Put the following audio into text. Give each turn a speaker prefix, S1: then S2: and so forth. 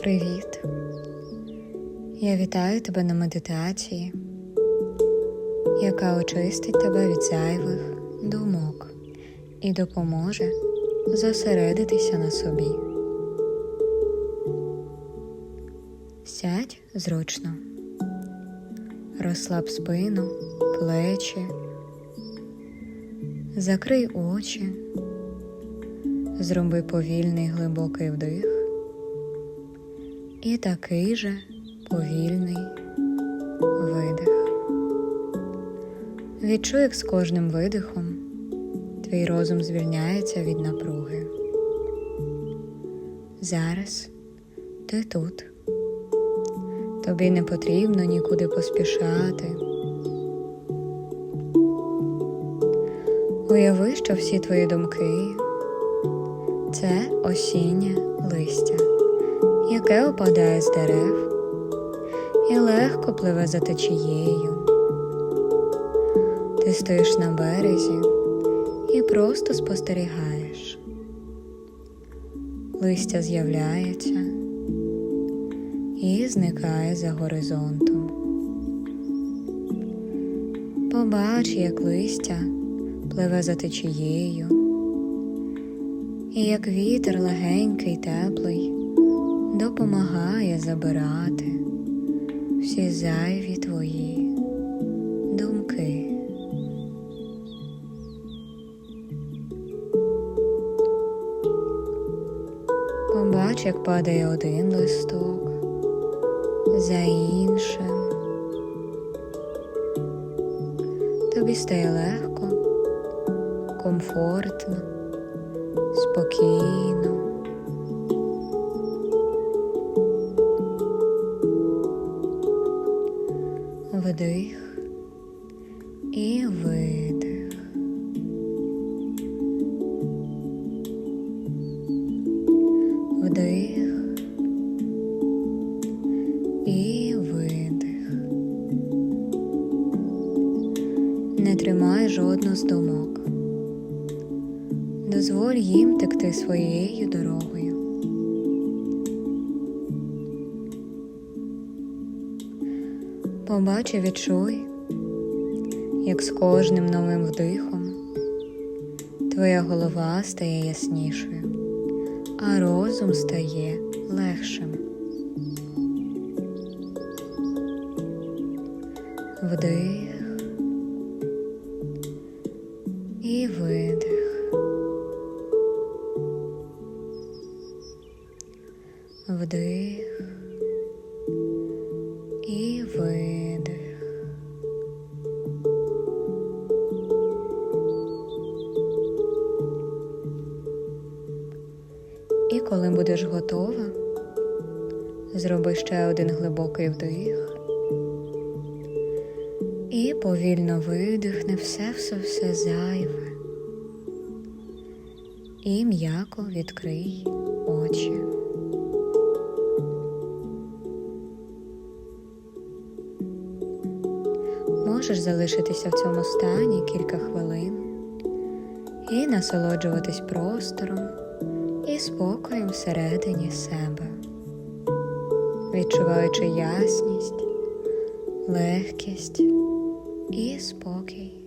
S1: Привіт! Я вітаю тебе на медитації, яка очистить тебе від зайвих думок і допоможе зосередитися на собі. Сядь зручно, розслаб спину, плечі, закрий очі, зроби повільний глибокий вдих і такий же повільний видих. Відчуй, як з кожним видихом твій розум звільняється від напруги. Зараз ти тут. Тобі не потрібно нікуди поспішати. Уяви, що всі твої думки це осіннє листя, яке опадає з дерев і легко пливе за течією. Ти стоїш на березі і просто спостерігаєш. Листя з'являється і зникає за горизонтом. Побач, як листя пливе за течією, і як вітер легенький, теплий допомагає забирати всі зайві твої думки. Побач, як падає один листок за іншим. Тобі стає легко, комфортно, спокійно. Вдих і видих. Вдих і видих. Не тримай жодну з думок. Дозволь їм текти своєю дорогою. Побач і відчуй, як з кожним новим вдихом твоя голова стає яснішою, а розум стає легшим. Вдих і видих. Вдих і видих. І коли будеш готова, зроби ще один глибокий вдих і повільно видихни все все все зайве і м'яко відкрий очі. Можеш залишитися в цьому стані кілька хвилин і насолоджуватись простором і спокоєм всередині себе, відчуваючи ясність, легкість і спокій.